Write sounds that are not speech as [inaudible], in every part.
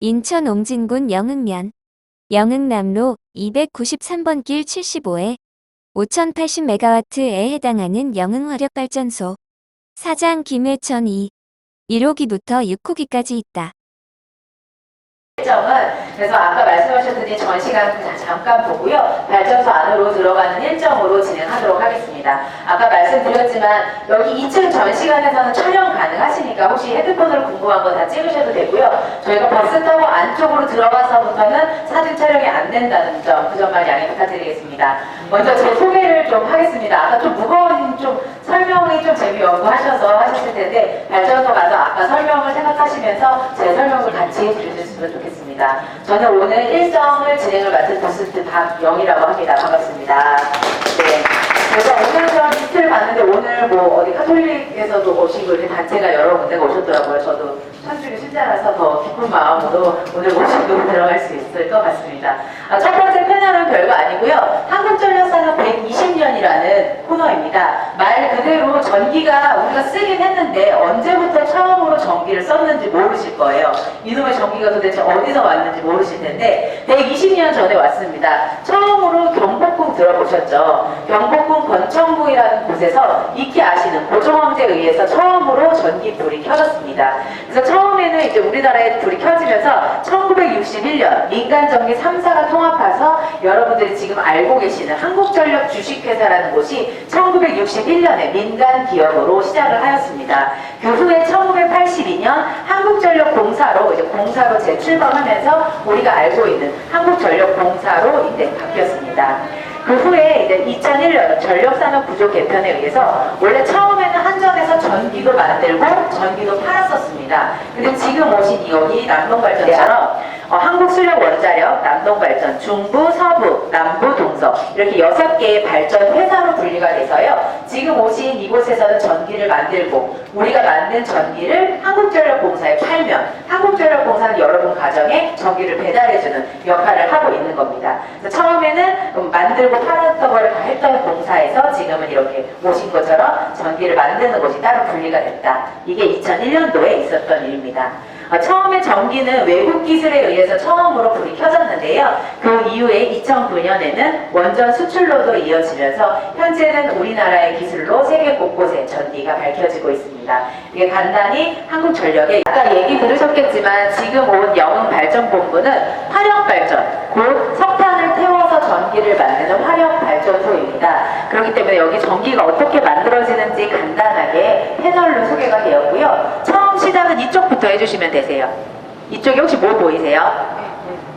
인천 옹진군 영흥면 영흥남로 293번 길 75에 5080메가와트에 해당하는 영흥화력발전소 사장 김혜천 2 1호기부터 6호기까지 있다. 일정은 그래서 아까 말씀하셨듯이 전시관 잠깐 보고요. 발전소 안으로 들어가는 일정으로 진행하도록 하겠습니다. 아까 말씀드렸지만 여기 2층 전시관에서는 촬영 가능하시니까 혹시 헤드폰으로 궁금한 거 다 찍으셔도 되고요. 저희가 버스 타고 안쪽으로 들어가서부터는 사진 촬영이 안 된다는 점, 그 점만 양해 부탁드리겠습니다. 먼저 제 소개를 좀 하겠습니다. 아까 좀 무거운 좀 설명이 좀 재미연구하셔서 하셨을 텐데 발전소 가서 아까 설명을 생각하시면서 제 설명을 같이 해주셨으면 좋겠습니다. 저는 오늘 일정을 진행을 맡은 부스트 박영이라고 합니다. 반갑습니다. 네. 그래서 오늘 저 리스트를 봤는데 오늘 뭐 어디 카톨릭에서도 오시고 이렇게 단체가 여러 군데가 오셨더라고요. 저도 천주교 신자라서 더 기쁜 마음으로 오늘 모시고 들어갈 수 있을 것 같습니다. 아, 첫 번째 패널은 별거 아니고요. 한국전력산업 120년이라는 코너입니다. 말 그대로 전기가 우리가 쓰긴 했는데 언제부터 처음으로 전기를 썼는지 모르실 거예요. 이놈의 전기가 도대체 어디서 왔는지 모르실 텐데 120년 전에 왔습니다. 처음으로 경복궁 들어보셨죠? 경복궁 권천궁이라는 곳에서 익히 아시는 고종황제에 의해서 처음으로 전기 불이 켜졌습니다. 그래서 처음에는 이제 우리나라에 불이 켜지면서 1961년 민간 전기 3사가 통합해서 여러분들이 지금 알고 계시는 한국전력 주식회사라는 곳이 1961년에 민간 기업으로 시작을 하였습니다. 그 후에 1982년 한국전력공사로 이제 공사로 재출범하면서 우리가 알고 있는 한국전력공사로 이제 바뀌었습니다. 그 후에 이제 2001년 전력산업 구조 개편에 의해서 원래 처음에는 한전에서 전기도 만들고 전기도 팔았었습니다. 근데 지금 오신 이 여기 남동발전처럼 어, 한국수력 원자력, 남동발전, 중부, 서부, 남부, 동서 이렇게 여섯 개의 발전 회사로 분리가 돼서요. 지금 오신 이곳에서는 전기를 만들고 우리가 만든 전기를 한국전력공사에 팔면 한국전력공사는 여러분 가정에 전기를 배달해주는 역할을 하고 있는 겁니다. 처음에는 음, 만들고 팔았던 걸 다 했던 공사에서 지금은 이렇게 오신 것처럼 전기를 만드는 곳이 따로 분리가 됐다. 이게 2001년도에 있었던 일입니다. 어, 처음에 전기는 외국 기술에 의해서 처음으로 불이 켜졌는데요. 그 이후에 2009년에는 원전 수출로도 이어지면서 현재는 우리나라의 기술로 세계 곳곳에 전기가 밝혀지고 있습니다. 이게 간단히 한국전력의 아까 얘기 들으셨겠지만 지금 온 영흥발전본부는 화력발전, 곧 석탄을 태워서 전기를 만드는 화력발전소입니다. 그렇기 때문에 여기 전기가 어떻게 만들어지는지 간단하게 패널로 소개가 되었고요. 처음 시작은 이쪽부터 해주시면 되세요. 이쪽에 혹시 뭐 보이세요?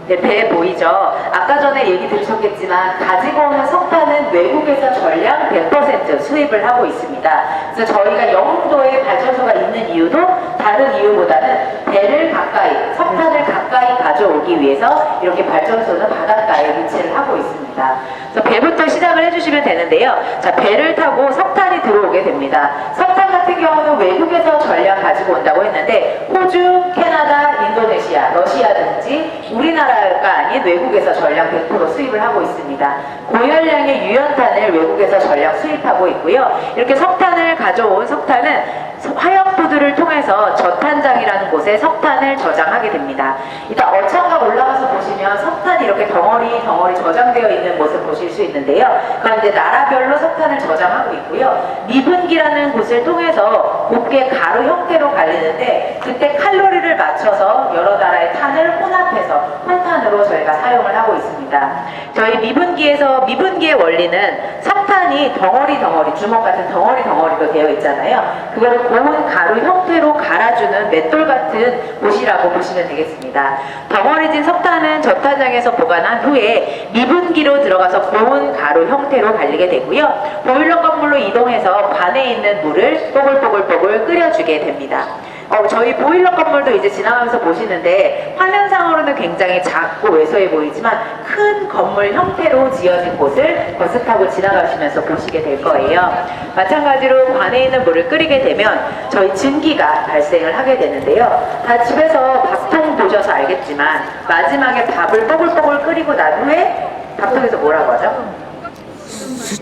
네, 배 보이죠? 아까 전에 얘기 들으셨겠지만 가지고 오는 석탄은 외국에서 전량 100% 수입을 하고 있습니다. 그래서 저희가 영흥도에 발전소가 있는 이유도 다른 이유보다는 배를 가까이, 석탄을 가까이 가져오기 위해서 이렇게 발전소는 바닷가에 위치를 하고 있습니다. 그래서 배부터 시작을 해주시면 되는데요. 자, 배를 타고 석탄이 들어오게 됩니다. 석탄 경우는 외국에서 전량 가지고 온다고 했는데 호주, 캐나다, 인도네시아, 러시아 등지 우리나라가 아닌 외국에서 전량 100% 수입을 하고 있습니다. 고열량의 유연탄을 외국에서 전량 수입하고 있고요. 이렇게 석탄을 가져온 석탄은 화력부두를 통해서 저탄장이라는 곳에 석탄을 저장하게 됩니다. 이따 어창각 올라가서 보시면 석탄 이 이렇게 덩어리 덩어리 저장되어 있는 모습 보실 수 있는데요. 그런데 나라별로 석탄을 저장하고 있고요. 미분기라는 곳을 통해서 곱게 가루 형태로 갈리는데 그때 칼로리를 맞춰서 여러 나라의 탄을 혼합해서 혼탄으로 저희가 사용을 하고 있습니다. 저희 미분기에서 미분기의 원리는 석탄이 덩어리 덩어리 주먹 같은 덩어리 덩어리로 되어 있잖아요. 그거를 고운 가루 형태로 갈아주는 맷돌 같은 곳이라고 보시면 되겠습니다. 덩어리진 석탄은 저탄장에서 보관한 후에 미분기로 들어가서 고운 가루 형태로 갈리게 되고요. 보일러 건물로 이동해서 관에 있는 물을 뽀글뽀글뽀글 끓여주게 됩니다. 어, 저희 보일러 건물도 이제 지나가면서 보시는데 화면상으로는 굉장히 작고 왜소해 보이지만 큰 건물 형태로 지어진 곳을 버스 타고 지나가시면서 보시게 될 거예요. 마찬가지로 관에 있는 물을 끓이게 되면 저희 증기가 발생을 하게 되는데요. 다 집에서 밥통 보셔서 알겠지만 마지막에 밥을 뽀글뽀글 끓이고 난 후에 밥통에서 뭐라고 하죠?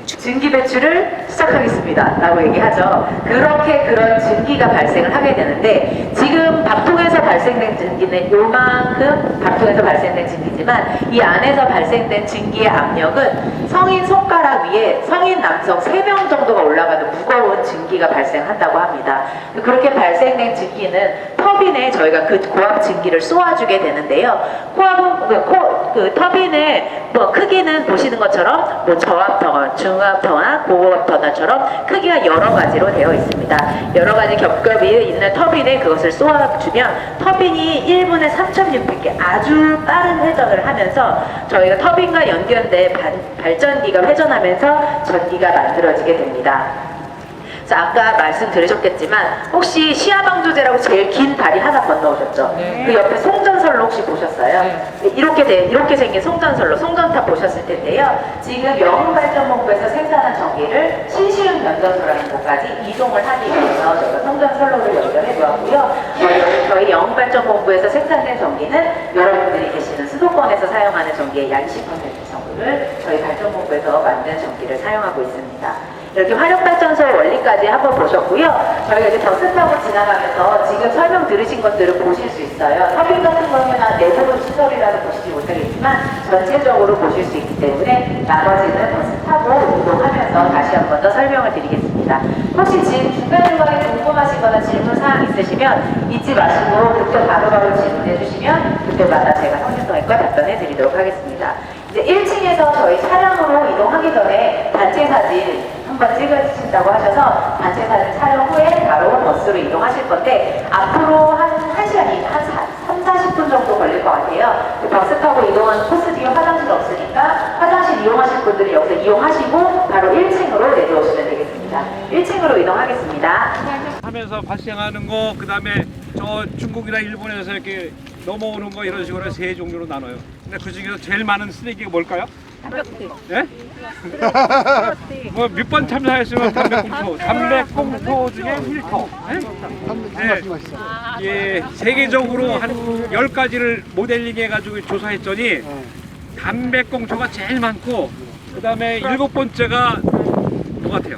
증기 배출을 시작하겠습니다. 라고 얘기하죠. 그렇게 그런 증기가 발생을 하게 되는데 지금 밥통에서 발생된 증기는 요만큼 밥통에서 발생된 증기지만 이 안에서 발생된 증기의 압력은 성인 손가락 위에 성인 남성 3명 정도가 올라가는 무거운 증기가 발생한다고 합니다. 그렇게 발생된 증기는 터빈에 저희가 그 고압 증기를 쏘아주게 되는데요. 고압은 그, 코, 그 터빈의 뭐 크기는 보시는 것처럼 뭐 저압터나 중압터나 고압터나 처럼 크기가 여러 가지로 되어 있습니다. 여러 가지 겹겹이 있는 터빈에 그것을 쏘아주면 터빈이 1분에 3,600개 아주 빠른 회전을 하면서 저희가 터빈과 연결된 발- 발전기가 회전하면서 전기가 만들어지게 됩니다. 자, 아까 말씀 들으셨겠지만 혹시 시야방조제라고 제일 긴 다리 하나 건너오셨죠? 네. 그 옆에 송전선로 혹시 보셨어요? 네. 이렇게 돼, 이렇게 생긴 송전선로, 송전탑 보셨을 텐데요. 지금 영흥발전본부에서 생산한 전기를 신시흥 변전소라는 곳까지 이동을 하기 위해서 저희가 송전선로를 연결해 보았고요. 어, 저희 영흥발전본부에서 생산된 전기는 여러분들이 계시는 수도권에서 사용하는 전기의 약 20% 정도를 저희 발전본부에서 만든 전기를 사용하고 있습니다. 이렇게 화력발전소 원리까지 한번 보셨고요. 저희가 이제 버스 타고 지나가면서 지금 설명 들으신 것들을 보실 수 있어요. 터빈 같은 경우에는 내부분 시설이라도 보시지 못하겠지만 전체적으로 보실 수 있기 때문에 나머지는 버스 타고 이동하면서 다시 한 번 더 설명을 드리겠습니다. 혹시 지금 중간중간에 궁금하신 거나 질문 사항 있으시면 잊지 마시고 그때 바로바로 질문해 주시면 그때마다 제가 성실성의껏 답변해 드리도록 하겠습니다. 이제 1층에서 저희 차량으로 이동하기 전에 사진 한번 찍어주신다고 하셔서 단체 사진 촬영 후에 바로 버스로 이동하실 건데 앞으로 한 1시간이 한 3, 40분 정도 걸릴 것 같아요. 그 버스 타고 이동하는 코스 뒤에 화장실 없으니까 화장실 이용하실 분들은 여기서 이용하시고 바로 1층으로 내려오시면 되겠습니다. 1층으로 이동하겠습니다. 하면서 발생하는 거 그 다음에 저 중국이나 일본에서 이렇게 넘어오는 거 이런 식으로 세 종류로 나눠요. 근데 그 중에서 제일 많은 쓰레기가 뭘까요? 예? 뭐 몇 번 참사했으면 담배꽁초. 담배꽁초 중에 힐터. 예? 예, 세계적으로 한 10가지를 모델링 해가지고 조사했더니 담배꽁초가 제일 많고 그 다음에 일곱 번째가 뭐 같아요?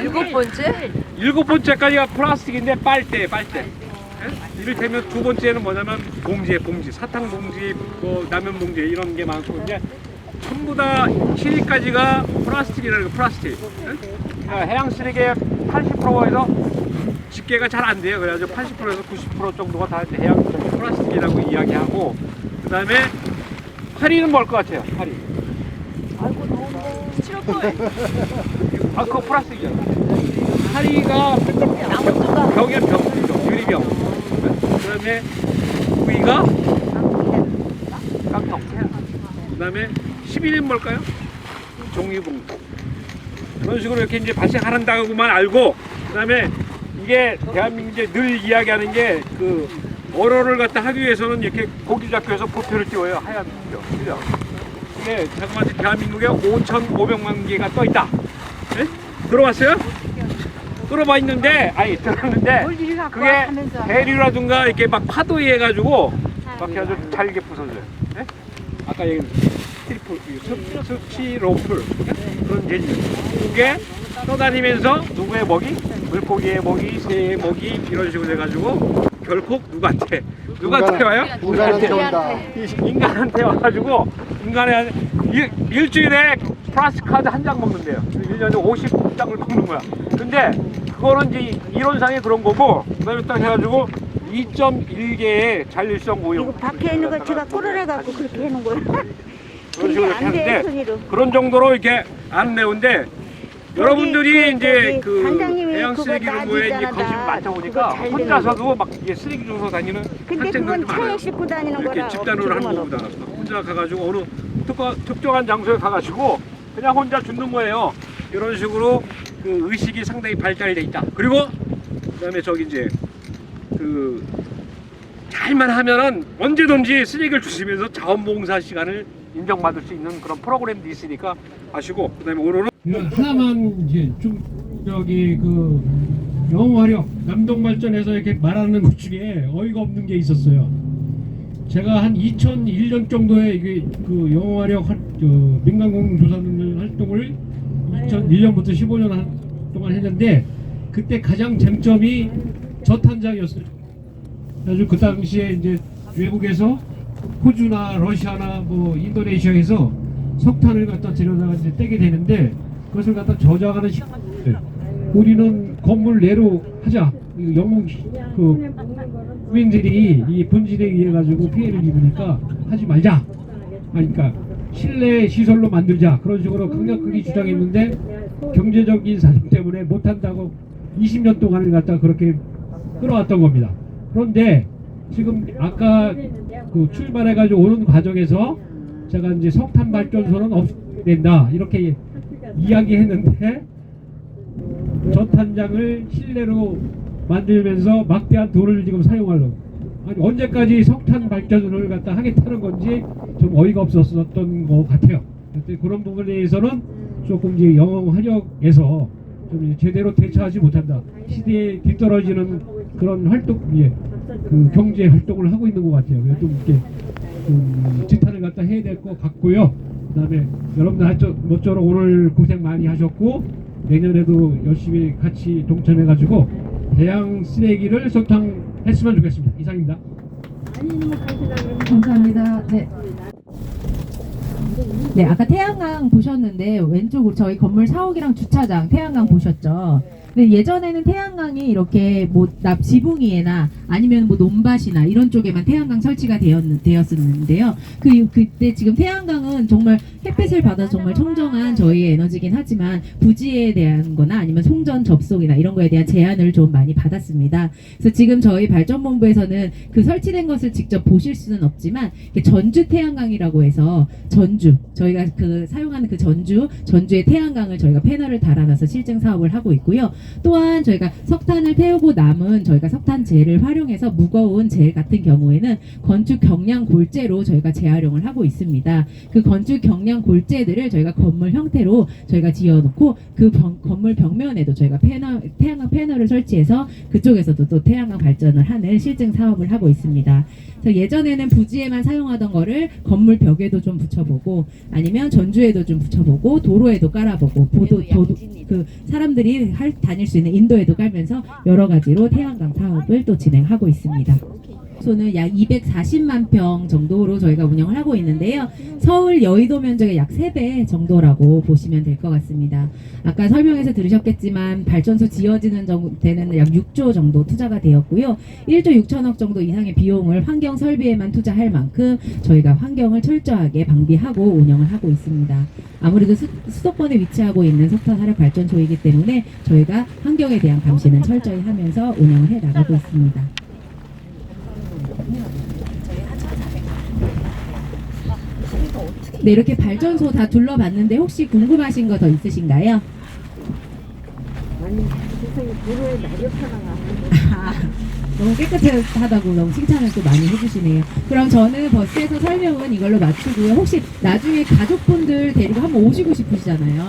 일곱 번째? 일곱 번째까지가 플라스틱인데 빨대, 빨대. 예? 이를테면 두 번째는 뭐냐면 봉지에 봉지, 사탕 봉지, 뭐 라면 봉지 이런 게 많고 이제 전부 다 7위까지가 플라스틱이라는 거, 플라스틱. 해양 쓰레기의 80%에서 집계가 잘 안 돼요. 그래가지고 80%에서 90% 정도가 다 해양 플라스틱이라고 이야기하고 그 다음에 파리는 뭘 것 같아요? 파리. [laughs] 아, 그거 플라스틱이잖아. 파리가 병에 병이죠. 유리병. 그 다음에 구이가 깡통. 그 다음에 11인 뭘까요? 종이봉투. 그런 식으로 이렇게 이제 발생한다고만 알고, 그 다음에 이게 대한민국에 늘 이야기하는 게 그 어로를 갖다 하기 위해서는 이렇게 고기 잡혀서 보표를 띄워요. 하얀 표. 그죠? 이게 잠깐만 대한민국에 5,500만 개가 떠 있다. 예? 들어왔어요? 들어봐 있는데 아니 들었는데 그게 대류라든가 이렇게 막 파도에 해가지고 막 해가지고 잘게 부서져요. 예? 아까 얘기한 스티프, 스- 스티로플 예? 그런 재질. 그게 떠다니면서 누구의 먹이? 물고기의 먹이, 새의 먹이 이런 식으로 돼가지고 결국 누구한테 누구한테 와요? 인간한테 온다. 인간한테 와가지고 인간의 일, 일주일에 플라스틱 카드 한 장 먹는데요. 1년에 50장을 먹는 거야. 근데 그거는 이제 이론상의 그런 거고 그다음에 딱 해가지고 2.1개의 잔류성 오염. 이거 밖에 있는 거 제가 끌어내갖고 그렇게 해놓은 거예요. 그런 식으로 [laughs] 이렇게 안 돼, 하는데 손으로. 그런 정도로 이렇게 안 내운데 여러분들이 그, 이제 저기 그 해양 그거 쓰레기 이런 거에 이제 따지잖아, 관심 나. 많다 보니까 그거 잘 되는 혼자서도 막 이게 쓰레기 주워 다니는 근데 학생들도 그건 차에 많아요. 싣고 다니는 이렇게 거라. 집단으로 한 지금은 거보다 혼자 가가지고 어느 특가, 특정한 장소에 가가지고 그냥 혼자 죽는 거예요. 이런 식으로 그 의식이 상당히 발달돼 있다. 그리고 그다음에 저기 이제 그 잘만 하면은 언제든지 쓰레기를 주시면서 자원봉사 시간을 인정받을 수 있는 그런 프로그램도 있으니까 아시고 그다음에 오늘은 하나만 이제 좀 저기 그 영화력 남동발전에서 이렇게 말하는 것 중에 어이가 없는 게 있었어요. 제가 한 2001년 정도에 이게 그 영화력 민간공조사 활동을 2001년부터 15년 동안 했는데 그때 가장 쟁점이 저탄장이었어요. 아주 그 당시에 이제 외국에서 호주나 러시아나 뭐 인도네시아에서 석탄을 갖다 들여다가 이제 떼게 되는데 그것을 갖다 저장하는 시 우리는 건물 내로 하자. 이 영국 그 국민들이 이 분진에 의해 가지고 피해를 입으니까 하지 말자. 그러니까 실내 시설로 만들자. 그런 식으로 강력하게 주장했는데 경제적인 사정 때문에 못한다고 20년 동안을 갖다 그렇게 끌어왔던 겁니다. 그런데 지금 아까 그 출발해가지고 오는 과정에서 제가 이제 석탄 발전소는 된다. 이렇게 이야기했는데 저탄장을 실내로 만들면서 막대한 돈을 지금 사용하려고 언제까지 석탄 발전을 갖다 하겠다는 건지 좀 어이가 없었던 것 같아요. 그런 부분에 대해서는 조금 이제 영어 활력에서 좀 제대로 대처하지 못한다. 시대에 뒤떨어지는 그런 활동, 예, 그 경제 활동을 하고 있는 것 같아요. 그래서 좀 이렇게 좀 지탄을 갖다 해야 될 것 같고요. 그다음에 여러분들 모쪼록 오늘 고생 많이 하셨고 내년에도 열심히 같이 동참해가지고 대양 쓰레기를 소탕했으면 좋겠습니다. 이상입니다. 감사합니다. 네. 네, 아까 태양광 보셨는데 왼쪽으로 저희 건물 사옥이랑 주차장 태양광 보셨죠? 근데 예전에는 태양광이 이렇게 뭐납 지붕 위에나 아니면 뭐 논밭이나 이런 쪽에만 태양광 설치가 되었, 되었었는데요. 그 그때 지금 태양광은 정말 햇빛을 받아 정말 청정한 저희의 에너지긴 하지만 부지에 대한거나 아니면 송전 접속이나 이런 거에 대한 제한을 좀 많이 받았습니다. 그래서 지금 저희 발전본부에서는 그 설치된 것을 직접 보실 수는 없지만 전주 태양광이라고 해서 전주 저희가 그 사용하는 그 전주 전주의 태양광을 저희가 패널을 달아놔서 실증 사업을 하고 있고요. 또한 저희가 석탄을 태우고 남은 저희가 석탄재를 활용해서 무거운 재 같은 경우에는 건축 경량 골재로 저희가 재활용을 하고 있습니다. 그 건축 경량 골재들을 저희가 건물 형태로 저희가 지어놓고 그 병- 건물 벽면에도 저희가 패널, 태양광 패널을 설치해서 그쪽에서도 또 태양광 발전을 하는 실증 사업을 하고 있습니다. 그래서 예전에는 부지에만 사용하던 거를 건물 벽에도 좀 붙여보고 아니면 전주에도 좀 붙여보고 도로에도 깔아보고 보도 도도 그 사람들이 할, 다닐 수 있는 인도에도 깔면서 여러 가지로 태양광 사업을 또 진행하고 있습니다. 소는 약 240만 평 정도로 저희가 운영을 하고 있는데요. 서울 여의도 면적의 약 3배 정도라고 보시면 될 것 같습니다. 아까 설명에서 들으셨겠지만 발전소 지어지는 정, 데는 약 6조 정도 투자가 되었고요. 1조 6천억 정도 이상의 비용을 환경 설비에만 투자할 만큼 저희가 환경을 철저하게 방비하고 운영을 하고 있습니다. 아무래도 수, 수도권에 위치하고 있는 석탄 화력 발전소이기 때문에 저희가 환경에 대한 감시는 철저히 하면서 운영을 해 나가고 있습니다. 네, 이렇게 발전소 다 둘러봤는데 혹시 궁금하신 거 더 있으신가요? 아, [laughs] 너무 깨끗하다고 너무 칭찬을 또 많이 해주시네요. 그럼 저는 버스에서 설명은 이걸로 마치고요. 혹시 나중에 가족분들 데리고 한번 오시고 싶으시잖아요.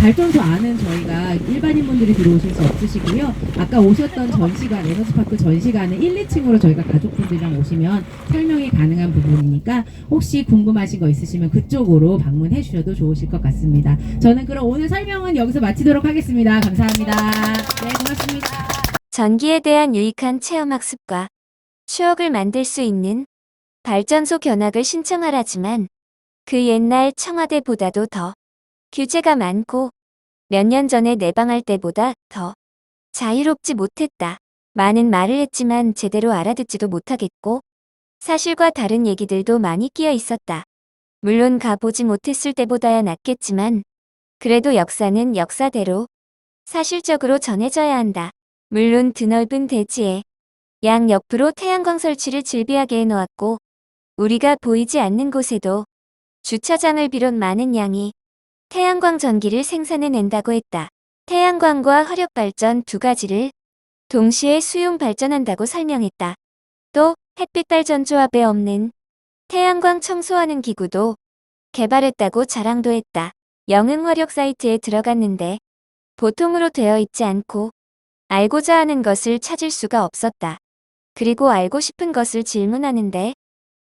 발전소 안은 저희가 일반인분들이 들어오실 수 없으시고요. 아까 오셨던 전시관, 에너지파크 전시관은 1, 2층으로 저희가 가족분들이랑 오시면 설명이 가능한 부분이니까 혹시 궁금하신 거 있으시면 그쪽으로 방문해 주셔도 좋으실 것 같습니다. 저는 그럼 오늘 설명은 여기서 마치도록 하겠습니다. 감사합니다. 네, 고맙습니다. 전기에 대한 유익한 체험학습과 추억을 만들 수 있는 발전소 견학을 신청하라지만 그 옛날 청와대보다도 더 규제가 많고 몇 년 전에 내방할 때보다 더 자유롭지 못했다. 많은 말을 했지만 제대로 알아듣지도 못하겠고 사실과 다른 얘기들도 많이 끼어 있었다. 물론 가보지 못했을 때보다야 낫겠지만 그래도 역사는 역사대로 사실적으로 전해져야 한다. 물론 드넓은 대지에 양 옆으로 태양광 설치를 즐비하게 해놓았고 우리가 보이지 않는 곳에도 주차장을 비롯 많은 양이 태양광 전기를 생산해낸다고 했다. 태양광과 화력발전 두 가지를 동시에 수용 발전한다고 설명했다. 또 햇빛 발 전 조합에 없는 태양광 청소하는 기구도 개발했다고 자랑도 했다. 영흥 화력 사이트에 들어갔는데 보통으로 되어 있지 않고 알고자 하는 것을 찾을 수가 없었다. 그리고 알고 싶은 것을 질문하는데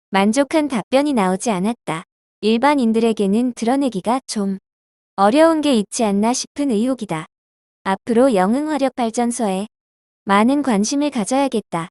만족한 답변이 나오지 않았다. 일반인들에게는 드러내기가 좀 어려운 게 있지 않나 싶은 의혹이다. 앞으로 영흥화력 발전소에 많은 관심을 가져야겠다.